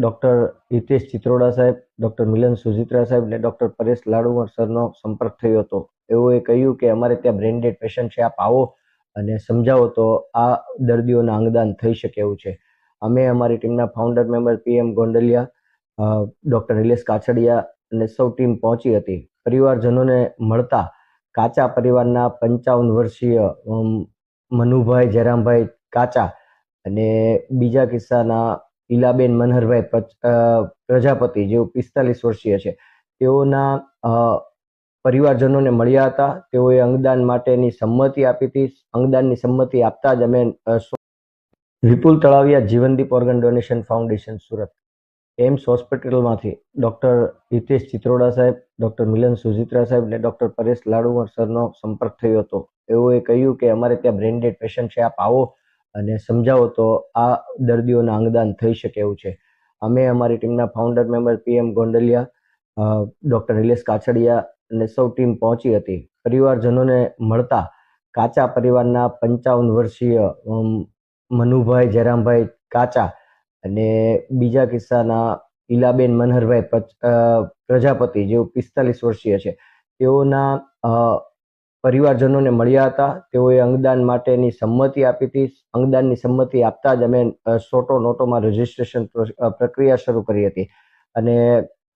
Doctor Hitesh Chitroda સાહેબ, doctor મિલન સુજિત્રા સાહેબ અને ડૉક્ટર પરેશ લાડુવર સરનો સંપર્ક થયો હતો. તેઓએ કહ્યું કે અમારે ત્યાં બ્રેન ડેડ પેશન્ટ છે, આપ આવો અને સમજાવો તો આ દર્દીઓના અંગદાન થઈ શકે એવું છે. અમે અમારી ટીમના founder member PM Gondaliya doctor Nilesh Kachhadiya અને સૌ ટીમ પહોંચી હતી. પરિવારજનોને મળતા કાચા પરિવારના પંચાવન વર્ષીય મનુભાઈ જયરામભાઈ કાચા અને બીજા કિસ્સાના ઈલાબેન મનહરભાઈ પ્રજાપતિ, જેઓ પિસ્તાલીસ વર્ષીય છે. તેઓના પરિવારજનોને મળ્યા હતા. તેઓએ અંગદાન માટેની સંમતિ આપી હતી. અંગદાનની સંમતિ આપતા જ અમે Vipul Talaviya Jivandeep organ donation foundation Surat, AIIMS હોસ્પિટલમાંથી ડૉક્ટર હિતેશ ચિત્રોડા સાહેબ, ડૉક્ટર મિલન સુજિત્રા સાહેબ અને ડૉક્ટર પરેશ લાડુવર સરનો સંપર્ક થયો હતો. એઓએ કહ્યું કે, અમારે ત્યાં બ્રેન ડેડ પેશન્ટ છે. આપ આવો. અને સમજાવો તો આ દર્દીઓના અંગદાન થઈ શકે એવું છે. અમે અમારી ટીમના founder member PM Gondaliya doctor Nilesh Kachhadiya અને સૌ ટીમ પહોંચી હતી. પરિવારજનોને મળતા કાચા પરિવારના પંચાવન વર્ષીય મનુભાઈ જયરામભાઈ કાચા અને બીજા કિસ્સાના ઈલાબેન મનહરભાઈ પ્રજાપતિ જેઓ પિસ્તાલીસ વર્ષીય છે. તેઓના પરિવારજનોને મળ્યા હતા. તેઓએ અંગદાન માટેની સંમતિ આપી હતી. અંગદાનની સંમતિ આપતા જ અમે સોટો નોટોમાં રજીસ્ટ્રેશન પ્રક્રિયા શરૂ કરી હતી. અને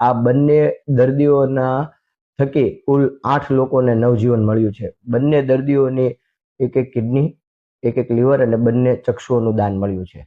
આ બંને દર્દીઓના થકી કુલ આઠ લોકોને નવજીવન મળ્યું છે. બંને દર્દીઓની એક એક કિડની, એક એક લીવર અને બંને ચક્ષુઓનું દાન મળ્યું છે.